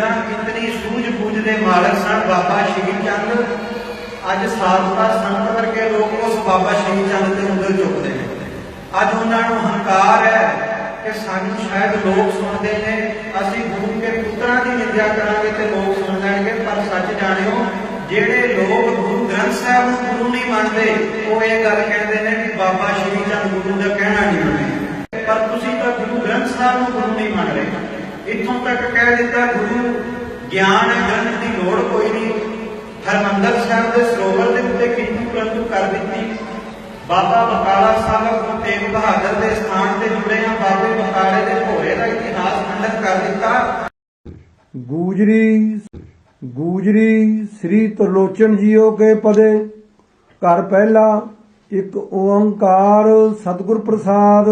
ਤਰ੍ਹਾਂ ਇਤਨੀ ਸੂਝ-ਬੂਝ ਦੇ ਮਾਲਕ ਸਨ ਬਾਬਾ ਸ਼੍ਰੀ ਚੰਦ। ਅੱਜ ਸਾਧਤਾ ਸੰਤ ਵਰਗੇ ਲੋਕ ਉਸ ਬਾਬਾ ਸ਼੍ਰੀ ਚੰਦ ਦੇ ਉਂਗਲ ਚੁੱਕਦੇ ਨੇ। ਅੱਜ ਉਹਨਾਂ ਨੂੰ ਹੰਕਾਰ ਹੈ ਕਿ ਸਾਨੂੰ ਸ਼ਾਇਦ ਲੋਕ ਸੁਣਦੇ ਨੇ। ਅਸੀਂ ਗੁਰੂ ਕੇ ਪੁੱਤਰਾਂ ਦੀ ਨਿੰਦਿਆ ਕਰਾਂਗੇ ਤੇ ਲੋਕ ਸੁਣ ਲੈਣਗੇ। ਪਰ ਸੱਚ ਜਾਣਿਓ, ਜਿਹੜੇ ਲੋਕ ਗੁਰੂ ਗ੍ਰੰਥ ਸਾਹਿਬ ਨੂੰ ਗੁਰੂ ਨਹੀਂ ਮੰਨਦੇ, ਉਹ ਇਹ ਗੱਲ ਕਹਿੰਦੇ ਨੇ ਕਿ ਬਾਬਾ ਸ਼੍ਰੀ ਚੰਦ ਗੁਰੂ ਦਾ ਕਹਿਣਾ ਨਹੀਂ ਮੰਨਦੇ। ਪਰ ਤੁਸੀਂ ਤਾਂ ਗੁਰੂ ਗ੍ਰੰਥ ਸਾਹਿਬ ਨੂੰ ਗੁਰੂ ਨਹੀਂ ਮੰਨ ਰਹੇ। ਇੱਥੋਂ ਤੱਕ ਕਹਿ ਦਿੱਤਾ, ਗੁਰੂ, ਗਿਆਨ ਗ੍ਰੰਥ ਦੀ ਲੋੜ ਕੋਈ ਨਹੀਂ। ਹਰਮੰਦਰ ਸਾਹਿਬ ਦੇ ਸਰੋਵਰ ਦੇ ਉੱਤੇ ਕਿੰਤੂ ਪ੍ਰੰਤੂ ਕਰ ਦਿੱਤੀ। ਬਾਬਾ ਬਕਾਲਾ ਸਾਹਿਬ ਗੁਰੂ ਤੇਗ ਬਹਾਦਰ ਦੇ ਸਥਾਨ ਤੇ ਜੁੜੇ ਆ ਬਾਬੇ ਬਕਾਲੇ ਦੇ ਭੋਰੇ ਦਾ ਇਤਿਹਾਸ ਖੰਡਨ ਕਰ ਦਿੱਤਾ। ਗੂਜਰੀ ਗੂਜਰੀ, ਸ੍ਰੀ ਤਰਲੋਚਨ ਜੀਓ ਕੇ ਪਦੇ। ਘਰ ਪਹਿਲਾ ਇੱਕ ਓੰਕਾਰ ਸਤਿਗੁਰ ਪ੍ਰਸਾਦ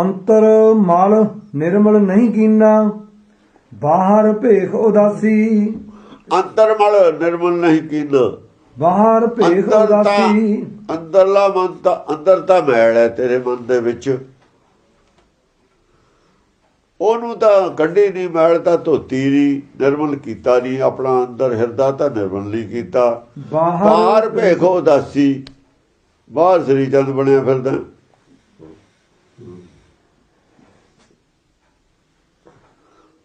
ਅੰਤਰ ਮਲ ਨਿਰਮਲ ਨਹੀਂ ਕੀਨਾ ਬਾਹਰ ਭੇਖ ਉਦਾਸੀ। ਅੰਤਰਮਲ ਨਿਰਮਲ ਨਹੀਂ ਕੀਨਾ। ਬਾਹਰ ਭੇਖ ਉਦਾਸੀ। ਅੰਦਰਲਾ ਮਨ ਤਾਂ ਅੰਦਰ ਤਾਂ ਮੈਲ ਹੈ ਤੇਰੇ ਮਨ ਦੇ ਵਿੱਚ। ਉਹਨੂੰ ਤਾਂ ਕੱਢੀ ਨਹੀਂ ਮੈਲ ਤਾਂ ਧੋਤੀ ਨਹੀਂ ਨਿਰਮਲ ਕੀਤਾ ਨਹੀਂ ਆਪਣਾ ਅੰਦਰ ਹਿਰਦਾ ਤਾਂ ਨਿਰਮਲ ਨਹੀਂ ਕੀਤਾ। ਬਾਹਰ ਭੇਖੋ ਉਦਾਸੀ ਬਾਹਰ ਸ੍ਰੀ ਚੰਦ ਬਣਿਆ ਫਿਰਦਾ।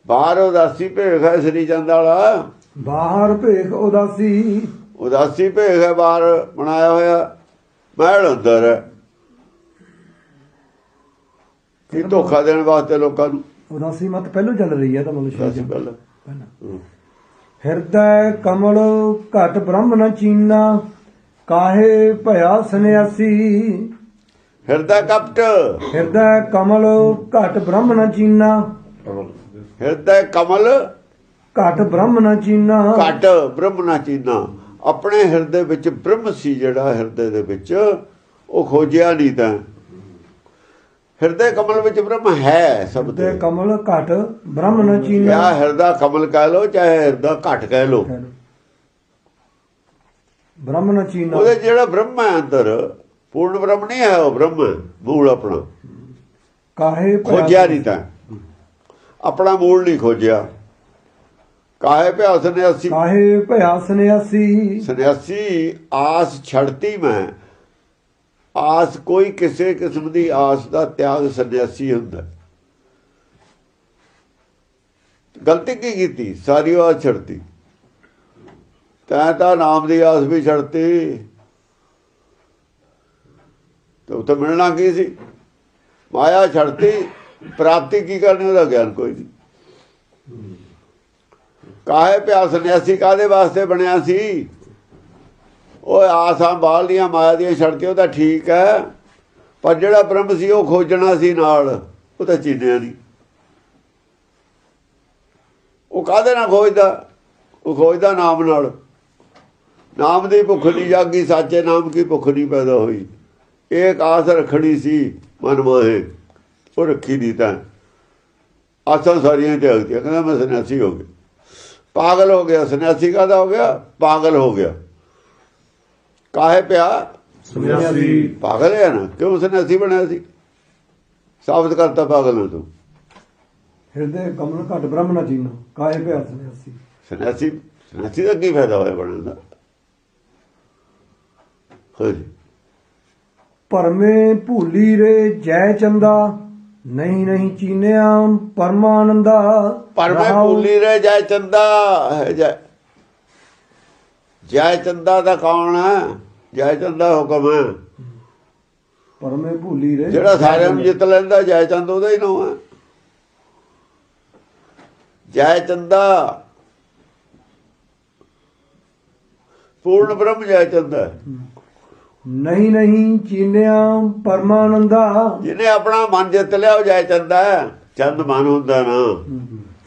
ਬਾਹਰ ਉਦਾਸੀ ਭੇਖ ਹੈ ਸ੍ਰੀ ਚੰਦ ਵਾਲਾ। ਬਾਹਰ ਭੇਖ ਉਦਾਸੀ। ਉਦਾਸੀ ਭੇਖ ਹੈ ਬਾਹਰ ਬਣਾਇਆ ਹੋਇਆ। ਮਹਿਲ ਅੰਦਰ ਕੀ ਧੋਖਾ ਦੇਣ ਵਾਸਤੇ ਲੋਕਾਂ ਨੂੰ? ਉਦਾਸੀ ਮਤ ਪਹਿਲੋਂ ਚੱਲ ਰਹੀ ਹੈ ਤਾਂ ਚੰਦ। ਪਹਿਲਾਂ। ਪਹਿਲਾਂ। ਹਿਰਦੈ ਕਮਲ ਘਟ ਬ੍ਰਹਮ ਨ ਚੀਨਾ ਕਾਹੇ ਭਇਆ ਸੰਿਆਸੀ ਹਿਰਦਾ ਕਪਟ। ਹਿਰਦੈ ਕਮਲ ਘਟ ਬ੍ਰਹਮ ਨ ਚੀਨਾ। ਹਿਰਦਾ ਕਮਲ ਘਟ ਬ੍ਰਹਮ ਨ ਚੀਨਾ। ਘਟ ਬ੍ਰਹਮ ਨਾ ਚੀਨਾ। ਆਪਣੇ ਹਿਰਦੇ ਵਿੱਚ ਬ੍ਰਹਮ ਸੀ ਜਿਹੜਾ ਹਿਰਦੇ ਦੇ ਵਿੱਚ ਉਹ ਖੋਜਿਆ ਨਹੀਂ ਤਾਂ। ਹਿਰਦੇ ਕਮਲ ਵਿੱਚ ਬ੍ਰਹਮ ਹੈ ਸਭ ਦੇ ਕਮਲ ਘਟ ਬ੍ਰਹਮ ਨ ਜਾਂ ਚੀਨਾ ਹਿਰਦਾ ਕਮਲ ਕਹਿ ਲੋ ਚਾਹੇ ਹਿਰਦਾ ਘਟ ਕਹਿ ਲੋ ਬ੍ਰਹਮ ਨ ਚੀਨਾ। ਉਹਦੇ ਜਿਹੜਾ ਬ੍ਰਹਮ ਹੈ ਅੰਦਰ ਪੂਰਨ ਬ੍ਰਹਮ ਨਹੀਂ ਹੈ ਉਹ ਬ੍ਰਹਮ ਮੂਲ ਆਪਣਾ। ਕਾਹੇ ਖੋਜਿਆ ਨਹੀਂ ਤਾਂ। ਆਪਣਾ ਮੂਲ ਨਹੀਂ ਖੋਜਿਆ। ਕਾਹੇ ਪਿਆ ਉਸਨੇ ਅਸੀਂ ਕਾਹੇ ਭਇਆ ਸੰਿਆਸੀ ਸੰਨਿਆਸੀ ਆਸ ਛੱਡਤੀ ਮੈਂ। ਆਸ ਕੋਈ ਕਿਸੇ ਕਿਸਮ ਦੀ ਆਸ ਦਾ ਤਿਆਗ ਸੰਨਿਆਸੀ ਹੁੰਦਾ। ਗਲਤੀ ਕੀ ਕੀਤੀ? ਸਾਰੀ ਆਸ ਛੱਡਤੀ। ਤੈਂ ਤਾਂ ਨਾਮ ਦੀ ਆਸ ਵੀ ਛੱਡਤੀ। ਤੇ ਉੱਥੇ ਮਿਲਣਾ ਕੀ ਸੀ? ਮਾਇਆ ਛੱਡਤੀ। ਪ੍ਰਾਪਤੀ ਕੀ ਕਰਨੀ, ਉਹਦਾ ਗਿਆਨ ਕੋਈ ਨਹੀਂ। ਕਾਹੇ ਪਿਆ ਸੰਨਿਆਸੀ ਕਾਦੇ ਵਾਸਤੇ ਬਣਿਆ ਸੀ? ਉਹ ਆਸਾਂ ਬਾਲ ਦੀਆਂ ਮਾਇਆ ਦੀਆਂ ਛੱਡ ਕੇ ਉਹਦਾ ਠੀਕ ਹੈ, ਪਰ ਜਿਹੜਾ ਬ੍ਰਹਮ ਸੀ, ਉਹ ਖੋਜਣਾ ਸੀ ਨਾਲ, ਉਹ ਤਾਂ ਚੀਨਿਆ ਨਹੀਂ ਉਹ ਕਾਦੇ ਨਾਲ ਖੋਜਦਾ? ਉਹ ਖੋਜਦਾ ਨਾਮ ਨਾਲ। ਨਾਮ ਦੀ ਭੁੱਖ ਨਹੀਂ ਜਾਗੀ, ਸਾਚੇ ਨਾਮ ਕੀ ਭੁੱਖ ਨਹੀਂ ਪੈਦਾ ਹੋਈ? ਇੱਕ ਆਸ ਰੱਖਣੀ ਸੀ, ਮਨ ਮਾਹੇ। ਉਹ ਰੱਖੀ ਨਹੀਂ ਤਾਂ ਆਸਾਂ ਸਾਰੀਆਂ ਤਿਆਗਤੀਆਂ ਕਹਿੰਦਾ ਮੈਂ ਸੰਨਿਆਸੀ ਹੋ ਗਿਆ। ਪਾਗਲ ਹੋ ਗਿਆ। ਸੰਨਿਆਸੀ ਕਾਹਦਾ ਹੋ ਗਿਆ? ਪਾਗਲ ਹੋ ਗਿਆ। ਕਾਹੇ ਪਿਆ? ਸੰਿਆਸੀ ਪਾਗਲ ਹੈ ਨਾ। ਕਿਉਂ ਸੰਨਿਆਸੀ ਬਣਿਆ ਸੀ? ਸਾਬਤ ਕਰਤਾ ਪਾਗਲ ਨੂੰ ਤੂੰ। ਹਿਰਦੈ ਕਮਲ ਘਟ ਬ੍ਰਹਮ ਨ ਚੀਨਾ ਕਾਹੇ ਭਇਆ ਸੰਿਆਸੀ ਸੰਨਿਆਸੀ ਸੰਨਿਆਸੀ ਦਾ ਕੀ ਫਾਇਦਾ ਹੋਇਆ ਬਣਨ ਦਾ? ਹਾਂਜੀ ਪਰਮੇ ਭੂਲੀ ਰੇ ਜੈ ਚੰਦਾ। ਨਹੀਂ ਨਹੀਂ ਚੀਨਿਆ ਪਰਮਾਨੰਦਾ ਪਰ ਮੈਂ ਰਹਾਉ। ਭੁੱਲੀ ਰਹਿ ਜੈ ਚੰਦਾ ਹੈ ਜੈ ਜੈ ਚੰਦਾ ਦਾ ਕੌਣ ਹੈ? ਜੈ ਚੰਦਾ ਹੁਕਮ ਹੈ। ਪਰਮੇ ਭੂਲੀ ਰੇ ਜਿਹੜਾ ਸਾਰਿਆਂ ਨੂੰ ਜਿੱਤ ਲੈਂਦਾ ਜੈ ਚੰਦ ਉਹਦਾ ਹੀ ਨਾਮ ਹੈ। ਜੈ ਚੰਦਾ। ਪੂਰਨ ਬ੍ਰਹਮ ਜੈ ਚੰਦਾ। ਹੈ। ਨਹੀਂ ਨਹੀਂ ਚੀਨਿਆ ਪਰਮਾਨੰਦਾ। ਜਿਹਨੇ ਆਪਣਾ ਮਨ ਜਿੱਤ ਲਿਆ ਉਹ ਜੈ ਚੰਦਾ ਹੈ। ਚੰਦ ਮਨ ਹੁੰਦਾ ਨਾ।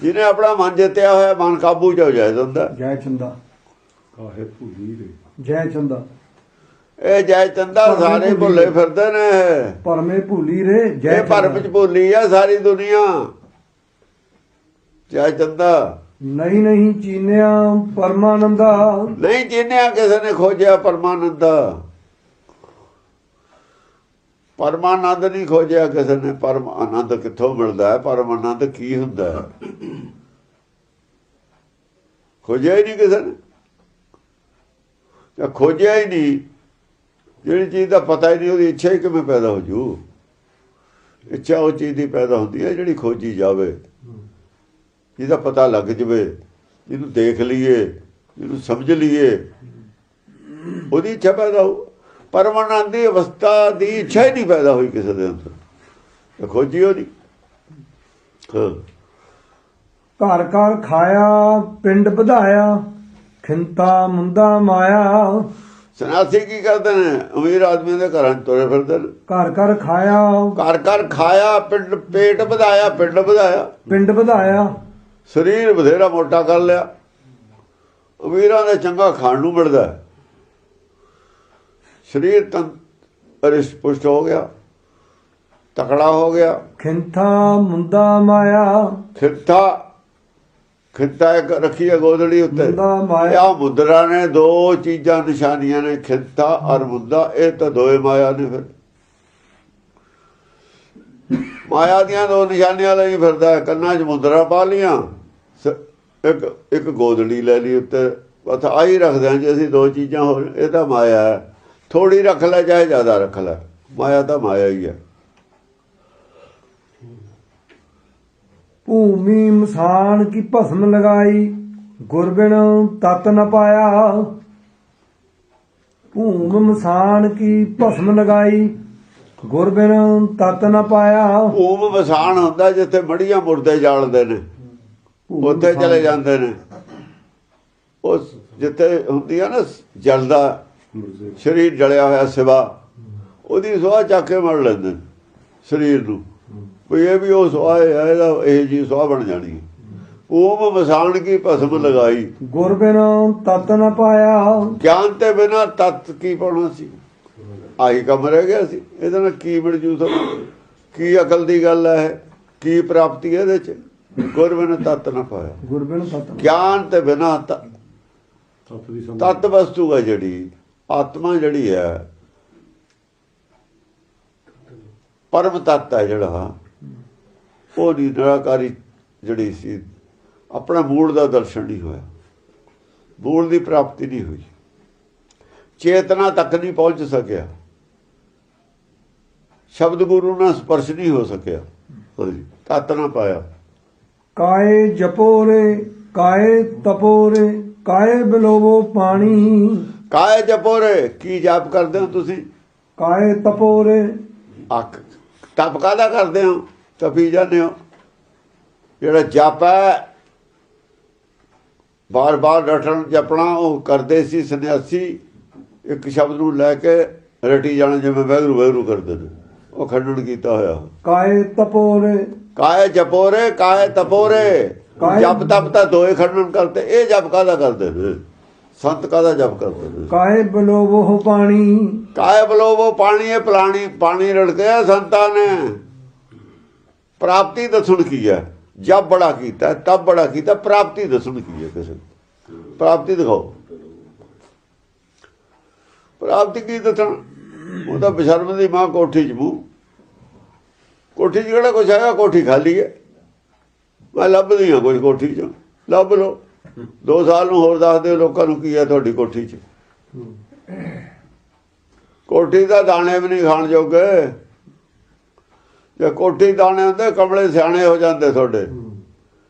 ਜਿਹਨੇ ਆਪਣਾ ਮਨ ਜਿੱਤਿਆ ਹੋਇਆ ਮਨ ਕਾਬੂ ਚ ਹੋ ਜਾਏ ਹੁੰਦਾ ਜੈ ਚੰਦਾ। ਕਾਹੇ ਭੁੱਲੀ ਰੇ। ਜੈ ਚੰਦਾ। ਇਹ ਜੈ ਚੰਦਾ ਸਾਰੇ ਭੁੱਲੇ ਫਿਰਦੇ ਨੇ ਪਰਮੇ ਭੂਲੀ ਰੇ ਜੈ ਇਹ ਭਰਮ ਚ ਭੁੱਲੀ ਆ ਸਾਰੀ ਦੁਨੀਆ। ਜੈ ਚੰਦਾ। ਨਹੀਂ ਨਹੀਂ ਚੀਨਿਆ ਪਰਮਾਨੰਦਾ। ਨਹੀਂ ਜਿੰਨਿਆ ਕਿਸੇ ਨੇ ਖੋਜਿਆ ਪਰਮਾਨੰਦ। ਪਰਮਾਨੰਦ ਨਹੀਂ ਖੋਜਿਆ ਕਿਸੇ ਨੇ। ਪਰਮ ਆਨੰਦ ਕਿੱਥੋਂ ਮਿਲਦਾ ਹੈ? ਪਰਮ ਆਨੰਦ ਕੀ ਹੁੰਦਾ ਹੈ? ਖੋਜਿਆ ਹੀ ਨਹੀਂ ਕਿਸੇ ਨੇ। ਜਾਂ ਖੋਜਿਆ ਹੀ ਨਹੀਂ। ਜਿਹੜੀ ਚੀਜ਼ ਦਾ ਪਤਾ ਹੀ ਨਹੀਂ, ਉਹਦੀ ਇੱਛਾ ਹੀ ਕਿਵੇਂ ਪੈਦਾ ਹੋ ਜੂ? ਇੱਛਾ ਉਹ ਚੀਜ਼ ਦੀ ਪੈਦਾ ਹੁੰਦੀ ਹੈ ਜਿਹੜੀ ਖੋਜੀ ਜਾਵੇ। ਜਿਹਦਾ ਪਤਾ ਲੱਗ ਜਵੇ, ਜਿਹਨੂੰ ਦੇਖ ਲਈਏ, ਜਿਹਨੂੰ ਸਮਝ ਲਈਏ, ਉਹਦੀ ਇੱਛਾ ਪੈਦਾ ਹੋ ਪਰਮਾਨੰਦ ਦੀ ਅਵਸਥਾ ਦੀ ਇੱਛਾ ਹੀ ਨਹੀਂ ਪੈਦਾ ਹੋਈ ਕਿਸੇ ਦੇ ਅੰਦਰ। ਤੇ ਖੋਜੀ ਉਹਦੀ। ਹਾਂ। ਘਰ ਘਰ ਖਾਇਆ ਪਿੰਡ ਵਧਾਇਆ ਖਿੰਤਾ ਮੁੰਦਾ ਮਾਇਆ। ਸਨਾਸੀ ਕੀ ਕਰਦੇ ਨੇ? ਅਮੀਰ ਆਦਮੀ ਦੇ ਘਰਾਂ ਤੁਰੇ ਫਿਰਦੇ ਨੇ। ਘਰ ਘਰ ਖਾਇਆ। ਘਰ ਘਰ ਖਾਇਆ ਪਿੰਡ ਪੇਟ ਵਧਾਇਆ ਪਿੰਡ ਵਧਾਇਆ। ਪਿੰਡ ਵਧਾਇਆ। ਸਰੀਰ ਬਥੇਰਾ ਮੋਟਾ ਕਰ ਲਿਆ। ਅਮੀਰਾਂ ਦੇ ਚੰਗਾ ਖਾਣ ਨੂੰ ਮਿਲਦਾ। ਸਰੀਰ ਤਨ ਰਿਸ਼ਟ ਪੁਸ਼ਟ ਹੋ ਗਿਆ ਤਕੜਾ ਹੋ ਗਿਆ। ਖਿੰਥਾ ਮੁੰਦਾ ਮਾਇਆ। ਖਿੱਤਾ ਖਿੱਤਾ ਇੱਕ ਰੱਖੀ ਹੈ ਗੋਦੜੀ ਉੱਤੇ। ਮੁੰਦਾ ਮਾਇਆ। ਆ ਮੁਦਰਾ ਨੇ ਦੋ ਚੀਜ਼ਾਂ ਨਿਸ਼ਾਨੀਆਂ ਨੇ ਖਿੱਤਾ ਔਰ ਮੁੰਦਾ। ਇਹ ਤਾਂ ਦੋਏ ਮਾਇਆ ਨੇ ਫਿਰ। ਮਾਇਆ ਦੀਆਂ ਦੋ ਨਿਸ਼ਾਨੀਆਂ ਲਈ ਫਿਰਦਾ। ਕੰਨਾਂ 'ਚ ਮੁਦਰਾ ਪਾ ਲੀਆਂ ਇੱਕ ਇੱਕ ਗੋਦੜੀ ਲੈ ਲਈ ਉੱਤੇ। ਬਸ ਆਹੀ ਰੱਖਦੇ ਹਾਂ ਜੇ ਅਸੀਂ ਦੋ ਚੀਜ਼ਾਂ ਹੋਰ। ਇਹ ਤਾਂ ਮਾਇਆ ਹੈ। ਥੋੜੀ ਰੱਖ ਲੈ ਚਾਹੇ ਜ਼ਿਆਦਾ ਰੱਖ ਲੈ। ਮਾਇਆ ਤਾਂ ਮਾਇਆ ਹੀ ਹੈ। ਭੂਮੀ ਮਸਾਨ ਕੀ ਭਸਮ ਲਗਾਈ? ਗੁਰਬਿਨ ਤਤ ਨ ਪਾਇਆ। ਭੂਮ ਮਸਾਨ ਕੀ ਭਸਮ ਲਗਾਈ? ਗੁਰਬਿਨ ਤਤ ਨ ਪਾਇਆ। ਓਮ ਵਸਾਨ ਹੁੰਦਾ ਜਿੱਥੇ ਮੜੀਆਂ ਮੁਰਦੇ ਜਾਲਦੇ ਨੇ। ਭੂਮ ਉੱਥੇ ਮਸਾਨ। ਚਲੇ ਜਾਂਦੇ ਨੇ। ਉਸ ਜਿੱਥੇ ਹੁੰਦੀ ਆ ਨਾ ਜਲਦਾ ਸਰੀਰ ਜਲਿਆ ਹੋਇਆ ਸਿਵਾ ਉਹਦੀ ਸੁਆਹ ਚੱਕ ਕੇ ਮੜ ਲੈਂਦੇ ਸਰੀਰ ਨੂੰ। ਵੀ ਇਹ ਵੀ ਉਹ ਸੁਆਹ ਹੈ ਇਹਦਾ ਇਹ ਜੀ ਸੁਆਹ ਬਣ ਜਾਣੀ ਹੈ। ਓਮ ਵਸਾਨ ਕੀ ਭਸਮ ਲਗਾਈ। ਗੁਰਬਿਨ ਤਤ ਨ ਪਾਇਆ। ਗਿਆਨ ਤੇ ਬਿਨਾ ਤਤ ਕੀ ਪਾਉਣਾ ਸੀ? ਆਹੀ ਕੰਮ ਰਹਿ ਗਿਆ ਸੀ। ਇਹਦੇ ਨਾਲ ਕੀ ਮਿਲ ਜੂ ਤੁਹਾਨੂੰ ਕੀ ਅਕਲ ਦੀ ਗੱਲ ਹੈ? ਕੀ ਪ੍ਰਾਪਤੀ ਹੈ ਇਹਦੇ ਚ? ਗੁਰਬਿਨ ਤਤ ਨਾ ਪਾਇਆ। ਗੁਰਬਿਨ ਤਤ ਨ- ਗਿਆਨ ਤੇ ਬਿਨਾ ਤਤ। ਤਤ ਵਸਤੂ ਹੈ ਜਿਹੜੀ। ਆਤਮਾ ਜਿਹੜੀ ਹੈ, ਪਰਮ ਤਤ ਹੈ ਜਿਹੜਾ। ਉਹ ਦੀ ਨਿਰਾਕਾਰੀ ਜਿਹੜੀ ਸੀ, ਆਪਣਾ ਮੂਲ ਦਾ ਦਰਸ਼ਨ ਨਹੀਂ ਹੋਇਆ। ਮੂਲ ਦੀ ਪ੍ਰਾਪਤੀ ਨਹੀਂ ਹੋਈ। ਚੇਤਨਾ ਤੱਕ ਨਹੀਂ ਪਹੁੰਚ ਸਕਿਆ। ਸ਼ਬਦ ਗੁਰੂ ਨਾਲ ਸਪਰਸ਼ ਨਹੀਂ ਹੋ ਸਕਿਆ। ਹਾਂਜੀ ਤਤ ਨਾ ਪਾਇਆ। ਕਾਏ ਜਪੋਰੇ ਕਾਏ ਤਪੋਰੇ ਕਾਏ ਬਿਲੋਵੋ ਪਾਣੀ? ਕਾਇ ਜਪੋਰੇ ਕੀ ਜਾਪ ਕਰਦੇ ਹੋ ਤੁਸੀਂ? ਕਾਏ ਤਪੋਰੇ? ਅੱਖ ਤਪ ਕਾਹਦਾ ਕਰਦੇ ਹੋ? ਤਪੀ ਜਾਂਦੇ ਹੋ। ਜਿਹੜਾ ਜਪ ਹੈ ਬਾਰ-ਬਾਰ ਰਟਣ ਜਪਣਾ ਉਹ ਕਰਦੇ ਸੀ ਸੰਨਿਆਸੀ ਇੱਕ ਸ਼ਬਦ ਨੂੰ ਲੈ ਕੇ ਰਟੀ ਜਾਣਾ ਜਿਵੇਂ ਵੈਗਰੂ ਵੈਗਰੂ ਕਰਦੇ ਨੇ। ਉਹ ਖੰਡਨ ਕੀਤਾ ਹੋਇਆ। ਕਾਏ ਤਪੋਰੇ? ਕਾਇ ਜਪੋਰੇ ਕਾਇ ਤਪੋਰੇ? ਜਪ ਤਪ ਤਾਂ ਦੋਏ ਖੰਡਨ ਕਰਦੇ ਇਹ ਜਪ ਕਾਹਦਾ ਕਰਦੇ ਨੇ ਸੰਤ ਕਾਹਦਾ ਜਪ ਕਰਦੇ ਨੇ ਕਾਏ ਬਿਲੋਵੋ ਪਾਣੀ? ਕਾਇ ਬਲੋਵੋ ਪਾਣੀ ਇਹ ਪਲਾਣੀ ਪਾਣੀ ਰੜਕਿਆ ਸੰਤਾਂ ਨੇ। ਪ੍ਰਾਪਤੀ ਦੱਸਣ ਕੀ ਹੈ? ਜਬ ਬੜਾ ਕੀਤਾ ਤਬ ਬੜਾ ਕੀਤਾ ਪ੍ਰਾਪਤੀ ਦੱਸਣ ਕੀ ਹੈ ਕਿਸੇ। ਪ੍ਰਾਪਤੀ ਦਿਖਾਓ। ਪ੍ਰਾਪਤੀ ਕੀ ਦੱਸਣ? ਉਹ ਤਾਂ ਬਸ਼ਰਮ ਦੀ ਮਾਂ ਕੋਠੀ 'ਚ ਮੂੰਹ। ਕੋਠੀ 'ਚ ਕਿਹੜਾ ਕੁਛ ਹੈਗਾ? ਕੋਠੀ ਖਾਲੀ ਹੈ। ਮੈਂ ਲੱਭਦੀ ਹਾਂ ਕੁਝ ਕੋਠੀ 'ਚ। ਲੱਭ ਲਓ। ਦੋ ਸਾਲ ਨੂੰ ਹੋਰ ਦੱਸ ਦਿਓ ਲੋਕਾਂ ਨੂੰ ਕੀ ਹੈ ਤੁਹਾਡੀ ਕੋਠੀ 'ਚ। ਕੋਠੀ ਦਾ ਦਾਣੇ ਵੀ ਨਹੀਂ ਖਾਣ ਜੋਗੇ। ਜੇ ਕੋਠੀ ਦਾਣੇ ਹੁੰਦੇ, ਕਮਲੇ ਸਿਆਣੇ ਹੋ ਜਾਂਦੇ ਤੁਹਾਡੇ।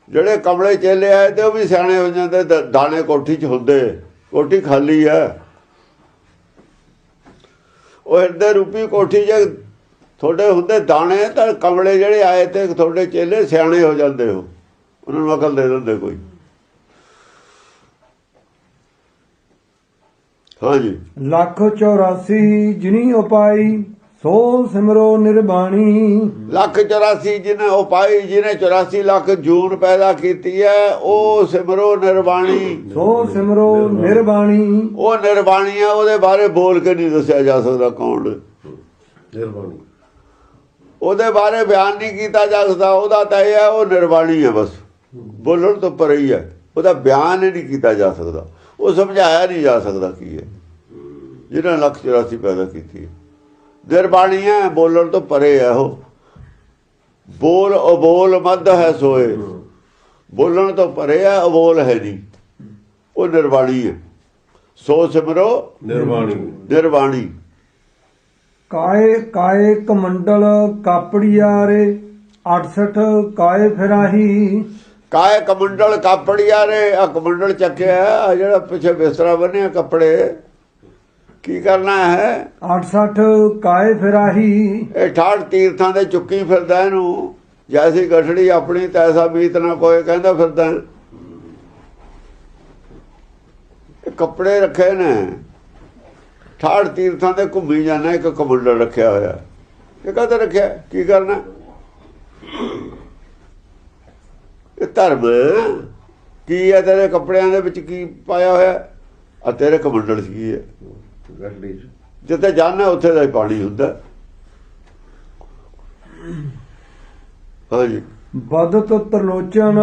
ਜਿਹੜੇ ਕਮਲੇ ਚੇਲੇ ਆਏ ਤੇ ਉਹ ਵੀ ਸਿਆਣੇ ਹੋ ਜਾਂਦੇ ਦਾਣੇ ਕੋਠੀ 'ਚ ਹੁੰਦੇ। ਕੋਠੀ ਖਾਲੀ ਹੈ। ਉਹ ਹਿਰਦੇ ਰੂਪੀ ਕੋਠੀ ਚ ਤੁਹਾਡੇ ਹੁੰਦੇ ਦਾਣੇ ਤਾਂ ਕਮਲੇ ਜਿਹੜੇ ਆਏ ਤੇ ਤੁਹਾਡੇ ਚੇਲੇ ਸਿਆਣੇ ਹੋ ਜਾਂਦੇ ਹੋ। ਉਹਨਾਂ ਨੂੰ ਅਕਲ ਦੇ ਦਿੰਦੇ ਕੋਈ। ਹਾਂਜੀ। ਲੱਖ 84 ਜਿਨੀ ਉਪਾਈ ਸੋ ਸਿਮਰੋ ਨਿਰਬਾਣੀ। ਲੱਖ 84 ਜਿਹਨੇ ਉਪਾਈ ਜਿਹਨੇ 84 ਲੱਖ ਜੂਨ ਪੈਦਾ ਕੀਤੀ ਹੈ ਉਹ ਸਿਮਰੋ ਨਿਰਵਾਣੀ ਸੋ ਸਿਮਰੋ ਨਿਰਬਾਣੀ। ਉਹ ਨਿਰਵਾਣੀ ਹੈ ਉਹਦੇ ਬਾਰੇ ਬੋਲ ਕੇ ਨਹੀਂ ਦੱਸਿਆ ਜਾ ਸਕਦਾ ਕੌਣ। ਹੈ। ਉਹਦੇ ਬਾਰੇ ਬਿਆਨ ਨਹੀਂ ਕੀਤਾ ਜਾ ਸਕਦਾ ਉਹਦਾ ਤਾਂ ਇਹ ਹੈ ਉਹ ਨਿਰਵਾਣੀ ਹੈ ਬਸ। ਬੋਲਣ ਤੋਂ ਪਰੇ ਹੀ ਹੈ। ਉਹਦਾ ਬਿਆਨ ਹੀ ਨਹੀਂ ਕੀਤਾ ਜਾ ਸਕਦਾ। ਉਹ ਸਮਝਾਇਆ ਨਹੀਂ ਜਾ ਸਕਦਾ ਕੀ ਹੈ। ਜਿਹਨੇ ਲੱਖ 84 ਪੈਦਾ ਕੀਤੀ ਹੈ। ਨਿਰਵਾਣੀ ਹੈ ਬੋਲਣ ਤੋਂ ਪਰੇ ਹੈ ਉਹ। ਬੋਲ ਅਬੋਲ ਮੱਧ ਹੈ ਸੋਏ। ਬੋਲਣ ਤੋਂ ਪਰੇ ਹੈ ਅਬੋਲ ਹੈ ਨਹੀਂ। ਉਹ ਨਿਰਵਾਣੀ ਹੈ। ਸੋ ਸਿਮਰੋ ਨਿਰਵਾਣੀ। ਨਿਰਵਾਣੀ। ਕਾਏ ਕਾਏ ਕਮੰਡਲ ਕਾਪੜੀਆਰੇ 68 ਕਾਏ ਫਿਰਾਹੀ। ਕਾਇ ਕਮੰਡਲ ਕਾਪੜੀਆ ਰੇ ਆ ਕਮੰਡਲ ਚੱਕਿਆ ਆ ਜਿਹੜਾ ਪਿੱਛੇ ਬਿਸਤਰਾ ਬੰਨਿਆ ਕੱਪੜੇ। ਕੀ ਕਰਨਾ ਹੈ? 68 ਕਾਏ ਫਿਰਾਹੀ। ਇਹ ਠਾੜ ਤੀਰਥਾਂ ਦੇ ਚੁੱਕੀ ਫਿਰਦਾ ਇਹਨੂੰ। ਜੈਸੀ ਗਠੜੀ ਆਪਣੀ ਤੈਸਾ ਮੀਤ ਨਾ ਕੋਈ ਕਹਿੰਦਾ ਫਿਰਦਾ। ਕੱਪੜੇ ਰੱਖੇ ਨੇ। ਠਾੜ ਤੀਰਥਾਂ ਦੇ ਘੁੰਮੀ ਜਾਣਾ ਇੱਕ ਕਮੰਡਲ ਰੱਖਿਆ ਹੋਇਆ। ਇਹ ਕਦ ਰੱਖਿਆ? ਕੀ ਕਰਨਾ? ਇਹ ਧਰਮ ਕੀ ਹੈ ਤੇਰੇ ਕੱਪੜਿਆਂ ਦੇ ਵਿੱਚ ਕੀ ਪਾਇਆ ਹੋਇਆ? ਆ ਤੇਰੇ ਕਮੰਡਲ 'ਚ ਕੀ ਹੈ? ਜਿੱਥੇ ਜਾਣਾ, ਉੱਥੇ ਦਾ ਹੀ ਪਾਣੀ ਹੁੰਦਾ। ਹਾਂਜੀ। ਬਦਤ ਤਰਲੋਚਨ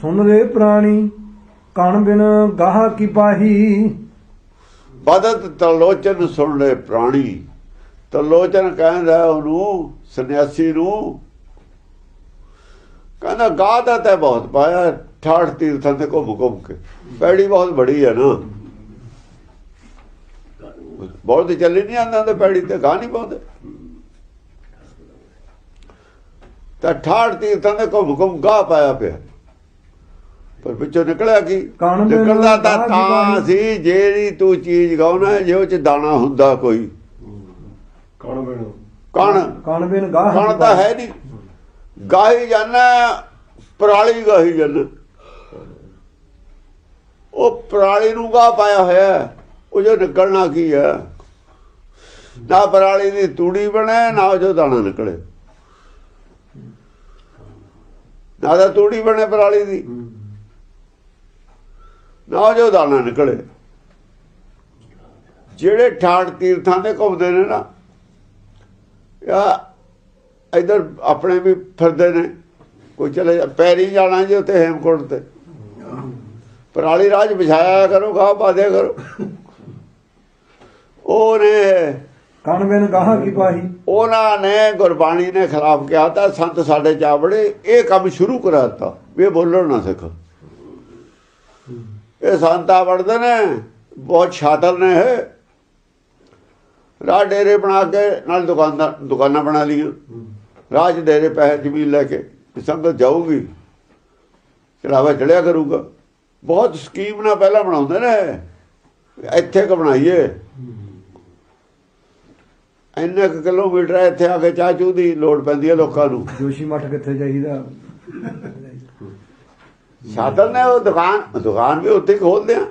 ਸੁਨਰੇ ਪ੍ਰਾਣੀ, ਕਣ ਬਿਨ ਗਾਹ ਕੀ ਪਾਹੀ? ਬਦਤ ਤਲੋਚਨ ਸੁਣ ਲੈ ਪ੍ਰਾਣੀ। ਤਲੋਚਨ ਕਹਿੰਦਾ ਉਹਨੂੰ, ਸੰਨਿਆਸੀ ਨੂੰ, ਕਹਿੰਦਾ ਗਾਹ ਦਾ ਤਾਂ ਬਹੁਤ ਪਾਇਆ, ਠਾਠ ਤੀਰਥਾਂ ਤੇ ਘੁੰਮ ਘੁੰਮ ਕੇ। ਪੈੜੀ ਬਹੁਤ ਬੜੀ ਹੈ ਨਾ। ਬਹੁਤ ਚੱਲੀ ਨਹੀਂ ਆਂਦਾ ਤੇ ਪੈੜੀ ਤੇ, ਗਾਹ ਨਹੀਂ ਪਾਉਂਦੇ। ਤਾਂ ਠਾਠ ਤੀਰਥਾਂ ਦੇ ਘੁੰਮ ਘੁੰਮ ਗਾਹ ਪਾਇਆ ਪਿਆ। ਪਰ ਵਿੱਚੋਂ ਨਿਕਲਿਆ ਕੀ? ਬਿਨ ਨਿਕਲਦਾ ਤਾਂ ਤਾਂ। ਸੀ ਜਿਹੜੀ ਤੂੰ ਚੀਜ਼ ਗਾਉਣਾ ਜੇ ਉਹ ਚ ਦਾਣਾ ਹੁੰਦਾ ਕੋਈ। ਕੌਣ ਬਣੋ ਕਣ। ਕਣ ਬਿਨ ਗਾਹ ਕਣ ਤਾਂ। ਹੈ ਨਹੀਂ। ਗਾਹੀ ਜਾਣਾ ਪਰਾਲੀ ਗਾਹੀ ਜਾਣਾ ਉਹ ਪਰਾਲੀ ਨੂੰ ਗਾਹ ਪਾਇਆ ਹੋਇਆ। ਉਹ ਜੋ ਨਿਕਲਣਾ ਕੀ ਹੈ? ਨਾ ਪਰਾਲੀ ਦੀ ਤੂੜੀ ਬਣੇ ਨਾ ਜੋ ਦਾਣਾ ਨਿਕਲੇ। ਨਾ ਤਾਂ ਤੂੜੀ ਬਣੇ ਪਰਾਲੀ ਦੀ। ਨਾ ਜੋ ਦਾਣਾ ਨਿਕਲੇ। ਜਿਹੜੇ ਠਾੜ ਤੀਰਥਾਂ ਤੇ ਘੁੰਮਦੇ ਨੇ ਨਾ ਆ ਇਧਰ ਆਪਣੇ ਵੀ ਫਿਰਦੇ ਨੇ ਕੋਈ ਚਲੇ ਜਾ- ਪੈਰੀ ਜਾਣਾ ਜੀ ਉੱਥੇ ਹੇਮਕੁੰਟ ਤੇ। ਪਰਾਲੀ ਰਾਜ ਵਿਛਾਇਆ ਕਰੋ ਗਾਹ ਪਾਦਿਆ ਕਰੋ। ਉਹਨੇ ਕਣ ਬਿਨ ਗਾਹ ਕੀ ਪਾਹੀ? ਉਹਨਾਂ ਨੇ ਗੁਰਬਾਣੀ ਨੇ ਖਿਲਾਫ ਕਿਹਾ ਤਾਂ ਸੰਤ ਸਾਡੇ ਚਾਵੜੇ ਇਹ ਕੰਮ ਸ਼ੁਰੂ ਕਰਾਤਾ ਵੀ ਬੋਲਣ ਨਾ ਸਿੱਖ। ਇਹ ਸੰਤਾ ਵੜਦੇ ਨੇ, ਬਹੁਤ ਛਾਤਲ ਨੇ ਇਹ। ਰਾਹ ਡੇਰੇ ਬਣਾ ਕੇ ਨਾਲ ਦੁਕਾਨਦਾਰ ਦੁਕਾਨਾਂ ਬਣਾ ਲਈਆਂ। ਰਾਜ ਡੇਰੇ ਪੈਸੇ ਜ਼ਮੀਨ ਲੈ ਕੇ ਸੰਗਤ ਜਾਊਗੀ। ਚੜਾਵਾ ਚੜਿਆ ਕਰੂਗਾ। ਬਹੁਤ ਸਕੀਮ ਨਾਲ ਪਹਿਲਾਂ ਬਣਾਉਂਦੇ ਨੇ ਇੱਥੇ ਕ ਬਣਾਈਏ। ਇੰਨੇ ਕੁ ਕਿਲੋਮੀਟਰ ਇੱਥੇ ਆ ਕੇ ਚਾਹ ਚੂਹ ਦੀ ਲੋੜ ਪੈਂਦੀ ਹੈ ਲੋਕਾਂ ਨੂੰ। ਜੋਸ਼ੀ ਮੱਠ ਕਿੱਥੇ ਚਾਹੀਦਾ ਸਾਧਨ ਨੇ ਉਹ ਦੁਕਾਨ ਦੁਕਾਨ ਵੀ ਉੱਥੇ ਖੋਲਦੇ ਆ।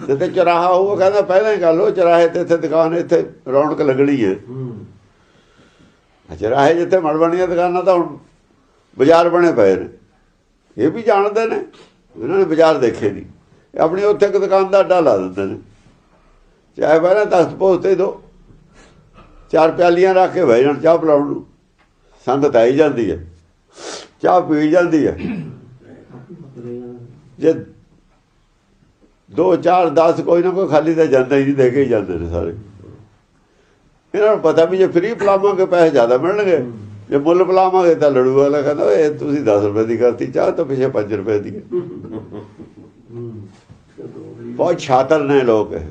ਜਿੱਥੇ ਚਰਾਹਾ ਹੋਊਗਾ ਕਹਿੰਦਾ ਪਹਿਲਾਂ ਹੀ ਗੱਲ ਉਹ ਚਰਾਹੇ ਤੇ ਇੱਥੇ ਦੁਕਾਨ ਇੱਥੇ ਰੌਣਕ ਲੱਗਣੀ ਹੈ। ਚਰਾਹੇ ਜਿੱਥੇ ਮੜਵਣੀਆਂ ਦੁਕਾਨਾਂ ਤਾਂ ਹੁਣ ਬਾਜ਼ਾਰ ਬਣੇ ਪਏ ਨੇ। ਇਹ ਵੀ ਜਾਣਦੇ ਨੇ ਇਹਨਾਂ ਨੇ ਬਾਜ਼ਾਰ ਦੇਖੇ ਨਹੀਂ। ਆਪਣੀ ਉੱਥੇ ਇੱਕ ਦੁਕਾਨ ਦਾ ਅੱਡਾ ਲਾ ਦਿੰਦੇ ਨੇ। ਚਾਹੇ ਪਹਿਲਾਂ ਤਖਤ ਪਹੁੰਚਤੇ ਦੋ ਚਾਰ ਪਿਆਲੀਆਂ ਰੱਖ ਕੇ ਬਹਿ ਜਾਣ ਚਾਹ ਪਿਲਾਉਣ ਨੂੰ। ਸੰਗਤ ਆਈ ਜਾਂਦੀ ਹੈ ਚਾਹ ਪੀ ਜਾਂਦੀ ਹੈ। ਜੇ 2 4 10 ਕੋਈ ਨਾ ਕੋਈ ਖਾਲੀ ਤਾਂ ਜਾਂਦਾ ਹੀ ਨਹੀਂ ਦੇ ਕੇ ਜਾਂਦੇ ਨੇ ਸਾਰੇ। ਇਹਨਾਂ ਨੂੰ ਪਤਾ ਵੀ ਜੇ ਫ੍ਰੀ ਪਲਾਵਾਂਗੇ ਪੈਸੇ ਜ਼ਿਆਦਾ ਮਿਲਣਗੇ। ਜੇ ਮੁੱਲ ਪਲਾਵਾਂਗੇ ਤਾਂ ਲੜੂ ਵਾਲਾ ਕਹਿੰਦਾ ਇਹ ਤੁਸੀਂ 10 ਰੁਪਏ ਦੀ ਕਰਤੀ ਚਾਹ ਤਾਂ ਪਿੱਛੇ 5 ਰੁਪਏ ਦੀ ਬਹੁਤ ਛਾਤਰ ਨੇ ਲੋਕ ਇਹ।